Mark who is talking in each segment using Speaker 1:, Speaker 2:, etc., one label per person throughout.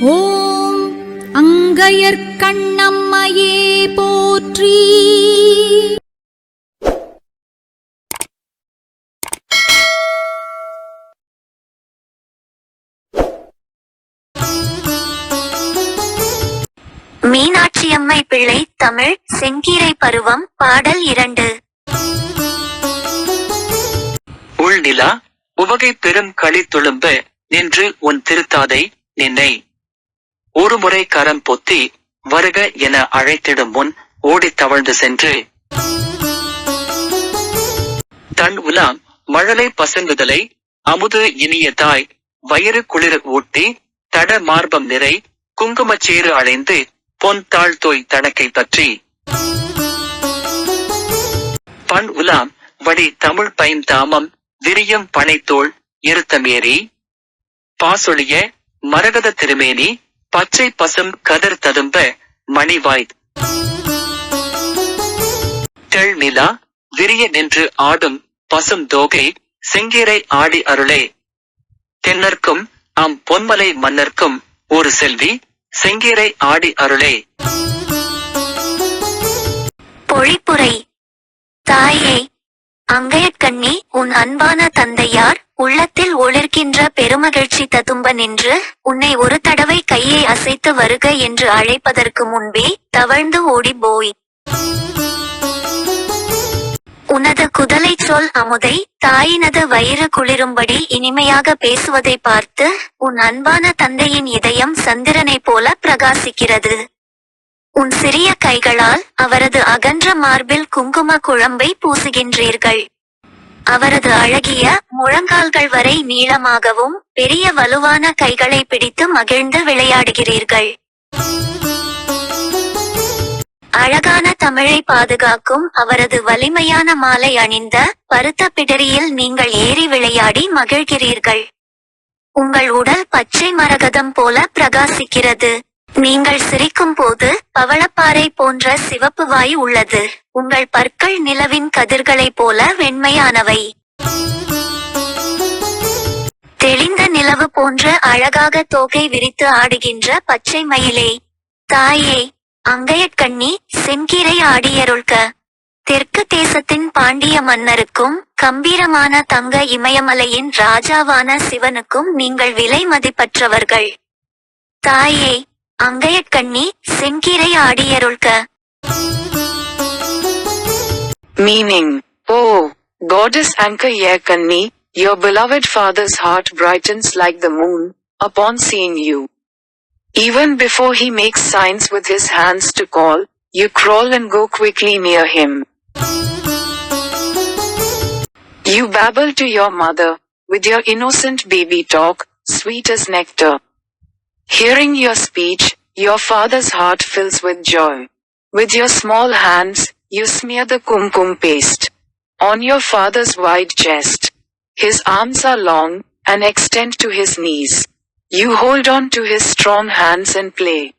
Speaker 1: ஓம் அங்கையர்க்கண்ணம்மையே போற்றி.
Speaker 2: மீனாட்சியம்மை பிள்ளை தமிழ் செங்கீரை பருவம் பாடல் இரண்டு.
Speaker 3: உள்நிலா உவகை பெரும் களி துளும்ப நின்று உன் திருத்தாதை நின்னை. ஒருமுறை கரம் பொத்தி வருக என அழைத்திடும் முன் ஓடித் தவழ்ந்து சென்று. தன் உலாம் மழலை பசங்குதலை அமுது இனிய தாய் வயிறு குளிர ஊட்டி தட மார்பம் நிறை குங்குமச்சேறு அடைந்து பொன் தாழ் தோய் தனக்கை பற்றி. பண் உலாம் வடி தமிழ் பைம் தாமம் விரியம் பனைத்தோள் இருத்தமேறி பாசொழிய மரகத திருமேனி பச்சை பசும் கதிர் ததும்ப மணிவாய் தெள்நிலா விரிய நின்று ஆடும் பசும் தோகை செங்கீரை ஆடி அருளே. தென்னர்க்கும் அம் பொன்மலை மன்னர்க்கும் ஒரு செல்வி செங்கீரை ஆடி அருளே.
Speaker 2: பொழிப்புரை தாயே அங்கையக்கண்ணி உன் அன்பான தந்தையார் உள்ளத்தில் ஒளிர்கின்ற பெருமகிழ்ச்சி ததும்ப நின்று உன்னை ஒரு தடவை கையை அசைத்து வருக என்று அழைப்பதற்கு முன்பே தவழ்ந்து ஓடி போய். உனது குதலை சொல் அமுதை தாயினது வயிறு குளிரும்படி இனிமையாக பேசுவதை பார்த்து உன் அன்பான தந்தையின் இதயம் சந்திரனைப் போல பிரகாசிக்கிறது. உன் சிறிய கைகளால் அவரது அகன்ற மார்பில் குங்கும குழம்பை பூசுகின்றீர்கள். அவரது அழகிய முழங்கால்கள் வரை நீளமாகவும் பெரிய வலுவான கைகளை பிடித்து மகிழ்ந்து விளையாடுகிறீர்கள். அழகான தமிழை பாதுகாக்கும் அவரது வலிமையான மாலை அணிந்த பருத்த பிடரியில் நீங்கள் ஏறி விளையாடி மகிழ்கிறீர்கள். உங்கள் உடல் பச்சை மரகதம் போல பிரகாசிக்கிறது. நீங்கள் சிரிக்கும் போது பவளப்பாறை போன்ற சிவப்பு வாய் உள்ளது. உங்கள் பற்கள் நிலவின் கதிர்களைப் போல வெண்மையானவை. தெளிந்த நிலவு போன்ற அழகாக தோகை விரித்து ஆடுகின்ற பச்சை மயிலே. தாயே அங்கையக்கண்ணி செங்கீரை ஆடியருள்க. தெற்கு தேசத்தின் பாண்டிய மன்னருக்கும் கம்பீரமான தங்க இமயமலையின் ராஜாவான சிவனுக்கும் நீங்கள் விலை மதிப்பற்றவர்கள். தாயே அங்கையக்கண்ணி செங்கீரை ஆடியருள்க.
Speaker 4: Meaning, Oh, Goddess Anka Yekanni, your beloved father's heart brightens like the moon, upon seeing you. Even before he makes signs with his hands to call, you crawl and go quickly near him. You babble to your mother, with your innocent baby talk, sweet as nectar. Hearing your speech, your father's heart fills with joy. With your small hands, you smear the kumkum paste on your father's wide chest. His arms are long and extend to his knees. You hold on to his strong hands and play.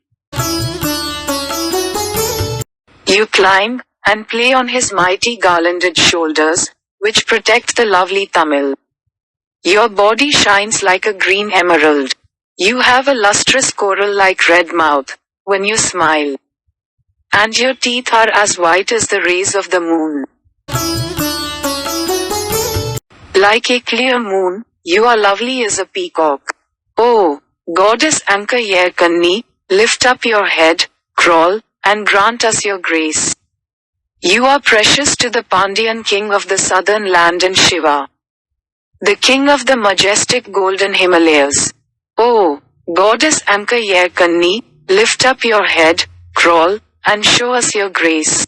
Speaker 4: You climb and play on his mighty garlanded shoulders, which protect the lovely Tamil. Your body shines like a green emerald. You have a lustrous coral like red mouth when you smile. And your teeth are as white as the rays of the moon. Like a clear moon, you are lovely as a peacock. Oh, Goddess Anka Yerkanni, lift up your head, crawl, and grant us your grace. You are precious to the Pandyan king of the southern land and Shiva. The king of the majestic golden Himalayas. Oh, Goddess Anka Yerkanni, lift up your head, crawl, and show us your grace.